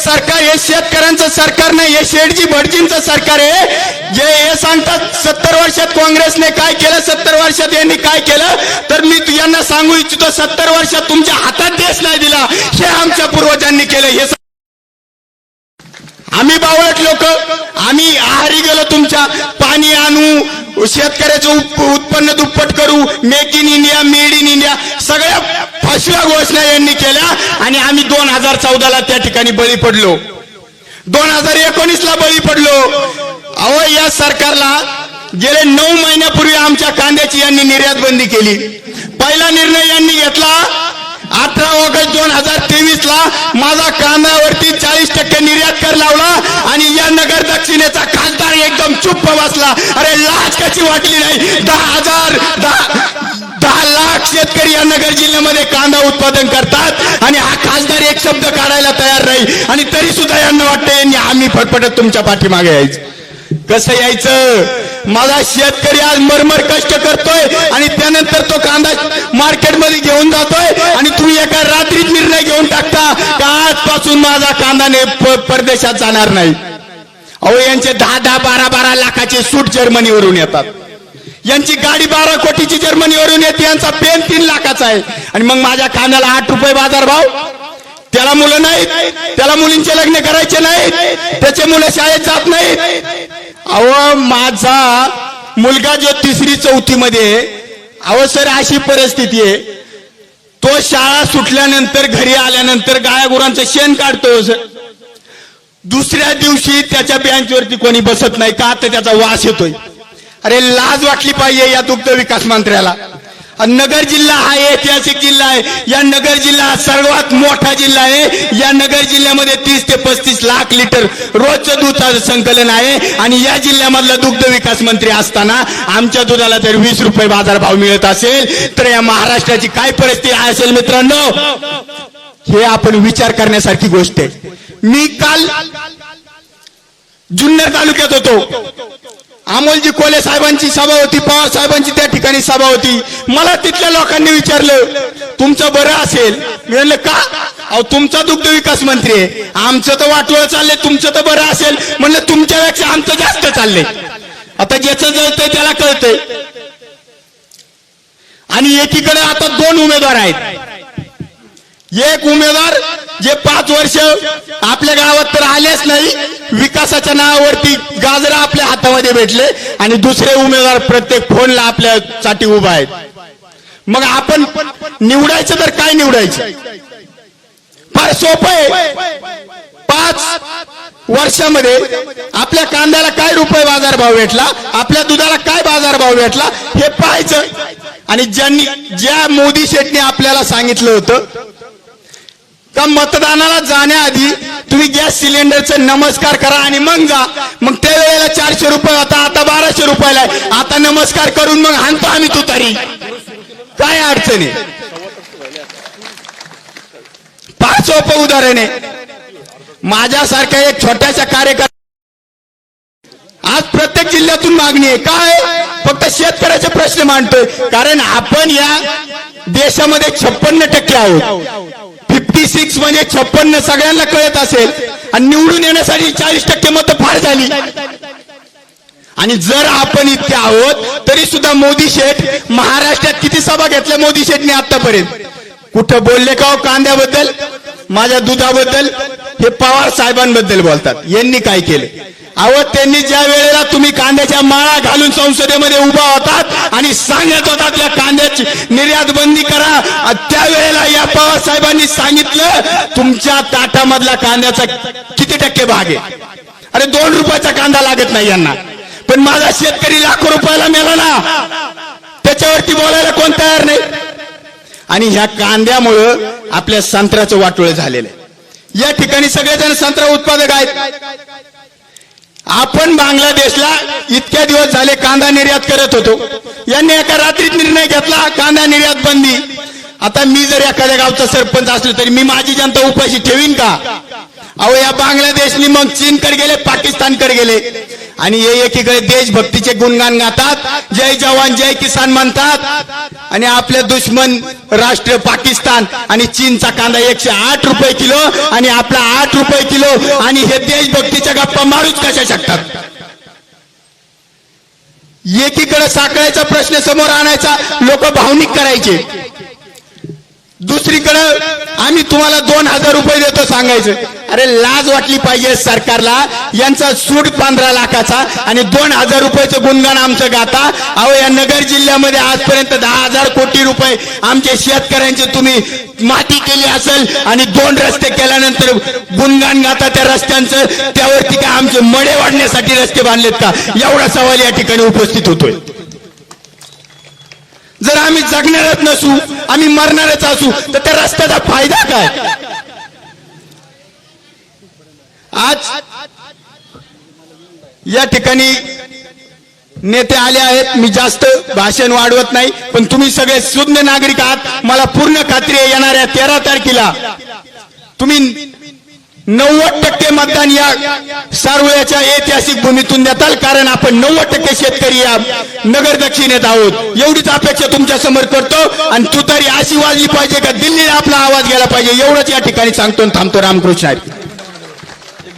सरकार हे शेतकऱ्यांचं सरकार नाही हे शेठजी भटजींचं सरकार आहे. जे हे सांगतात सत्तर वर्षात काँग्रेसने काय केलं सत्तर वर्षात यांनी काय केलं? तर मी यांना सांगू इच्छितो सत्तर वर्षात तुमच्या हातात देश नाही दिला हे आमच्या पूर्वजांनी केलं हे आम्ही बावळट लोक आम्ही आहारी गेलो तुमच्या पाणी आणू शेतकऱ्याचं उत्पन्न दुप्पट करू make in India made in India सगळ्या फसव्या घोषणा यांनी केल्या आणि आम्ही दोन हजार चौदाला त्या ठिकाणी बळी पडलो. दोन हजार एकोणीस ला बळी पडलो. अहो या सरकारला गेले नऊ महिन्यापूर्वी आमच्या कांद्याची यांनी निर्यात बंदी केली. पहिला निर्णय यांनी घेतला. अठरा ऑगस्ट दोन हजार तेवीस ला माझा कांद्यावरती चाळीस टक्के निर्यात कर लावला आणि या नगर दक्षिणेचा खासदार एकदम चुप्प बसला. अरे लाच कशी वाटली नाही? दहा हजार दहा लाख शेतकरी या नगर जिल्ह्यामध्ये कांदा उत्पादन करतात आणि हा खासदार एक शब्द काढायला तयार नाही. आणि तरी सुद्धा यांना वाटतं यांनी आम्ही फटफटत तुमच्या पाठीमागे यायचं. कसं यायचं? माझा शेतकरी आज मरमर कष्ट करतोय आणि त्यानंतर तो कांदा मार्केटमध्ये घेऊन जातोय आणि तुम्ही एका रात्रीत निर्णय घेऊन टाकता का आजपासून माझा कांदा ने परदेशात जाणार नाही. अहो यांचे दहा दहा बारा बारा लाखाचे सूट जर्मनीवरून येतात. यांची गाडी बारा कोटीची जर्मनीवरून येते यांचा पेन तीन लाखाचा आहे. आणि मग माझ्या कांद्याला आठ रुपये बाजार भाव. त्याला मुलं नाहीत त्याला मुलींचे लग्न करायचे नाहीत त्याचे मुलं शाळेत जात नाहीत. अहो माझा मुलगा जो तिसरी चौथी मध्ये अहो सर अशी परिस्थिती आहे. तो शाळा सुटल्यानंतर घरी आल्यानंतर गाया गुरांचं शेण काढतो सर. दुसऱ्या दिवशी त्याच्या बेंचवरती कोणी बसत नाही का तर त्याचा वास येतोय. अरे लाज वाटली पाहिजे या दुग्ध विकास मंत्र्याला. नगर जिल्हा हा ऐतिहासिक जिल्हा आहे. या नगर जिल्हा हा सर्वात मोठा जिल्हा आहे. या नगर जिल्ह्यामध्ये तीस ते पस्तीस लाख लिटर रोजचं दुधाचं संकलन आहे. आणि या जिल्ह्यामधला दुग्ध विकास मंत्री असताना आमच्या दुधाला जर वीस रुपये बाजारभाव मिळत असेल तर या महाराष्ट्राची काय परिस्थिती असेल मित्रांनो? हे आपण विचार करण्यासारखी गोष्ट आहे. मी काल जुन्नर तालुक्यात होतो. अमोलजी कोले साहेबांची सभा होती पवार साहेबांची त्या ठिकाणी सभा होती. मला तिथल्या लोकांनी विचारलं तुमचं बरं असेल? मी म्हणलं का? अहो तुमचा दुग्ध विकास मंत्री आहे. आमचं तर वाटोळ चाललंय तुमचं तर बरं असेल. म्हणलं तुमच्यापेक्षा आमचं जास्त चाललंय. आता ज्याचं जळतंय त्याला कळतंय. आणि एकीकडे आता दोन उमेदवार आहेत. एक उमेदवार जे पाच वर्ष आपल्या गावात तर आलेच नाही. विकासाच्या नावावरती गाजरा आपल्या हातामध्ये भेटले आणि दुसरे उमेदवार प्रत्येक फोनला आपल्या साठी उभा आहेत. मग आपण निवडायचं तर काय निवडायचं? फार सोपं आहे. पाच वर्षामध्ये आपल्या कांद्याला काय रुपये बाजारभाव भेटला? आपल्या दुधाला काय बाजारभाव भेटला? हे पाहायचं. आणि ज्यांनी ज्या मोदी शेटने आपल्याला सांगितलं होतं का मतदानाला जाण्याआधी तुम्ही गॅस सिलेंडरचे नमस्कार करा आणि मग जा. मग त्या वेळेला चारशे रुपये होता आता बाराशे रुपयाला आहे. आता नमस्कार करून मग हाणतो आम्ही तू तरी. काय अडचण आहे? फार सोपं उदाहरण आहे. माझ्यासारख्या एक छोट्याशा कार्यकर्ता आज प्रत्येक जिल्ह्यातून मागणी आहे. काय? फक्त शेतकऱ्याचे प्रश्न मांडतोय. कारण आपण या देशामध्ये छप्पन्न टक्के आहोत. फिफ्टी सिक्स म्हणजे छप्पन्न सगळ्यांना कळत असेल. आणि निवडून येण्यासाठी चाळीस टक्के मतं फार झाली. आणि जर आपण इथे आहोत तरी सुद्धा मोदी शेठ महाराष्ट्रात किती सभा घेतल्या मोदी शेठने आतापर्यंत? कुठं बोलले का हो कांद्याबद्दल? माझ्या दुधाबद्दल? हे पवार साहेबांबद्दल बोलतात. यांनी काय केलं? अहो त्यांनी ज्या वेळेला तुम्ही कांद्याच्या माळा घालून संसदेमध्ये उभा होतात आणि सांगत होता त्या कांद्याची निर्यात बंदी करा त्यावेळेला या पवार साहेबांनी सांगितलं तुमच्या ताटामधला कांद्याचा किती टक्के भाग आहे? अरे दोन रुपयाचा कांदा लागत नाही यांना. पण माझा शेतकरी लाखो रुपयाला मेला ना. त्याच्यावरती बोलायला कोण तयार नाही? आणि ह्या कांद्यामुळं आपल्या संत्र्याचं वाटोळ झालेलं आहे. या ठिकाणी सगळेजण संत्रा उत्पादक आहेत. आपण बांगलादेशला इतक्या दिवस झाले कांदा निर्यात करत होतो. यांनी एका रात्रीत निर्णय घेतला कांदा निर्यात बंदी. आता मी जर एखाद्या गावचा सरपंच असलो तरी मी माझी जनता उपाशी ठेवीन का? अहो या बांगलादेशनी मग चीनकडे गेले पाकिस्तानकडे गेले. आणि हे एकीकडे देशभक्तीचे गुणगान गातात. जय जवान जय किसान म्हणतात. आणि आपले दुश्मन राष्ट्र पाकिस्तान आणि चीनचा कांदा एकशे आठ रुपये किलो आणि आपला आठ रुपये किलो आणि हे देशभक्तीच्या गप्पा मारूच कशा शकतात? एकीकडे साखळ्याचा प्रश्न समोर आणायचा लोक भावनिक करायचे. दुसरीकडं आम्ही तुम्हाला दोन हजार रुपये देतो सांगायचं. अरे लाज वाटली पाहिजे सरकारला. यांचा सूट पंधरा लाखाचा आणि दोन हजार रुपयाचं गुणगान आमचं गाता. अहो या नगर जिल्ह्यामध्ये आजपर्यंत दहा हजार कोटी रुपये आमचे शेतकऱ्यांचे तुम्ही माती केली असेल आणि दोन रस्ते केल्यानंतर गुणगान गाता त्या रस्त्यांचं. त्यावरती काय आमचे मडे वाढण्यासाठी रस्ते बांधलेत का? एवढा सवाल या ठिकाणी उपस्थित होतोय. जर आम्ही जगणारच नसू आम्ही मरणारच असू तर त्या रस्त्याचा फायदा काय? आज या ठिकाणी नेते आले आहेत. मी जास्त भाषण वाढवत नाही पण तुम्ही सगळे शुद्ध नागरिक आहात. मला पूर्ण खात्री आहे येणाऱ्या तेरा तारखेला तुम्ही नव्वद टक्के मतदान या सारवळ्याच्या ऐतिहासिक भूमीतून देताल कारण आपण नव्वद टक्के शेतकरी या नगर दक्षिणेत आहोत. एवढीच अपेक्षा तुमच्यासमोर करतो. आणि तुतारी अशी वाजली पाहिजे का? दिल्लीला आपला आवाज गेला पाहिजे. एवढंच या ठिकाणी सांगतो थांबतो रामकृष्ण